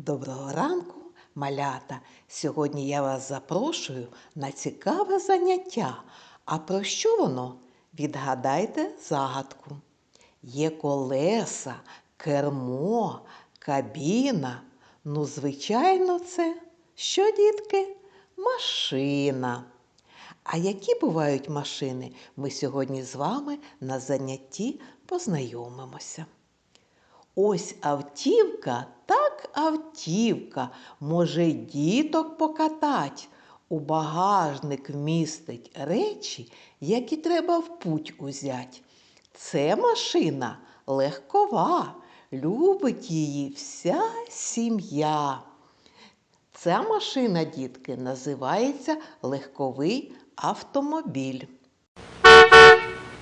Доброго ранку, малята! Сьогодні я вас запрошую на цікаве заняття. А про що воно? Відгадайте загадку. Є колеса, кермо, кабіна. Ну, звичайно, це що, дітки? Машина. А які бувають машини? Ми сьогодні з вами на занятті познайомимося. Ось автівка, так автівка, може діток покатать. У багажник вмістить речі, які треба в путь узять. Це машина легкова, любить її вся сім'я. Ця машина, дітки, називається легковий автомобіль.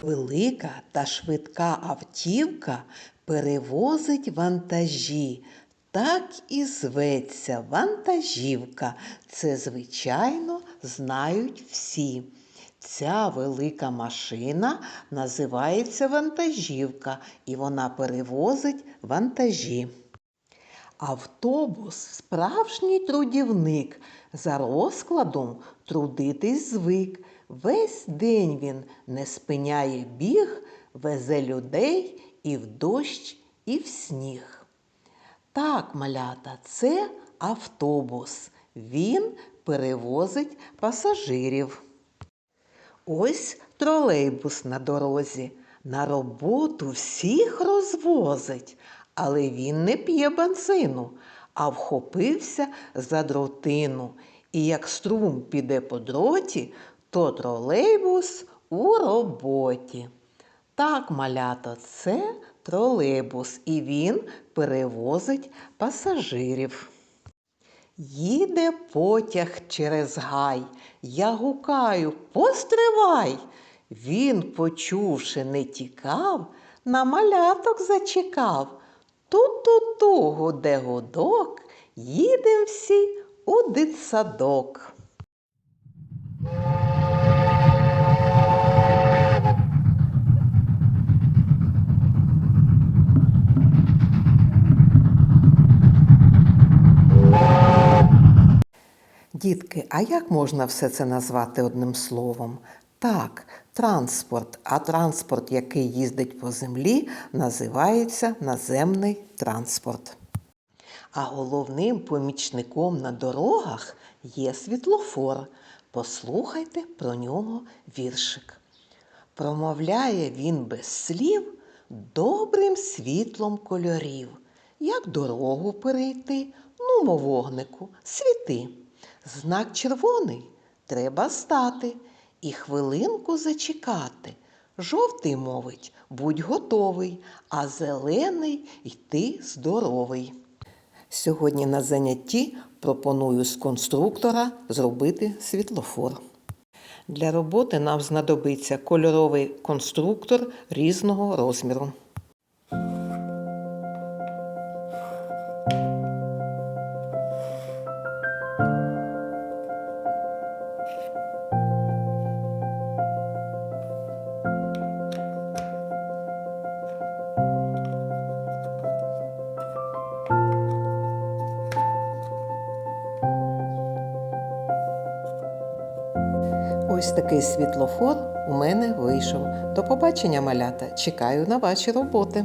Велика та швидка автівка перевозить вантажі. Так і зветься вантажівка. Це, звичайно, знають всі. Ця велика машина називається вантажівка, і вона перевозить вантажі. Автобус справжній трудівник, за розкладом трудитись звик. Весь день він не спиняє біг, везе людей і в дощ, і в сніг. Так, малята, це автобус. Він перевозить пасажирів. Ось тролейбус на дорозі. На роботу всіх розвозить, але він не п'є бензину, а вхопився за дротину. І як струм піде по дроті, то тролейбус у роботі. Так, малята, це тролейбус, і він перевозить пасажирів. Їде потяг через гай. Я гукаю, постривай. Він, почувши, не тікав, на маляток зачекав. Ту-ту-ту гуде гудок, їдем всі у дитсадок. Дітки, а як можна все це назвати одним словом? Так, транспорт, а транспорт, який їздить по землі, називається наземний транспорт. А головним помічником на дорогах є світлофор. Послухайте про нього віршик. Промовляє він без слів добрим світлом кольорів. Як дорогу перейти, ну, вогнику, світи. Знак червоний треба стати і хвилинку зачекати. Жовтий мовить, будь готовий, а зелений йти здоровий. Сьогодні на занятті пропоную з конструктора зробити світлофор. Для роботи нам знадобиться кольоровий конструктор різного розміру. Ось такий світлофор у мене вийшов. До побачення, малята! Чекаю на ваші роботи.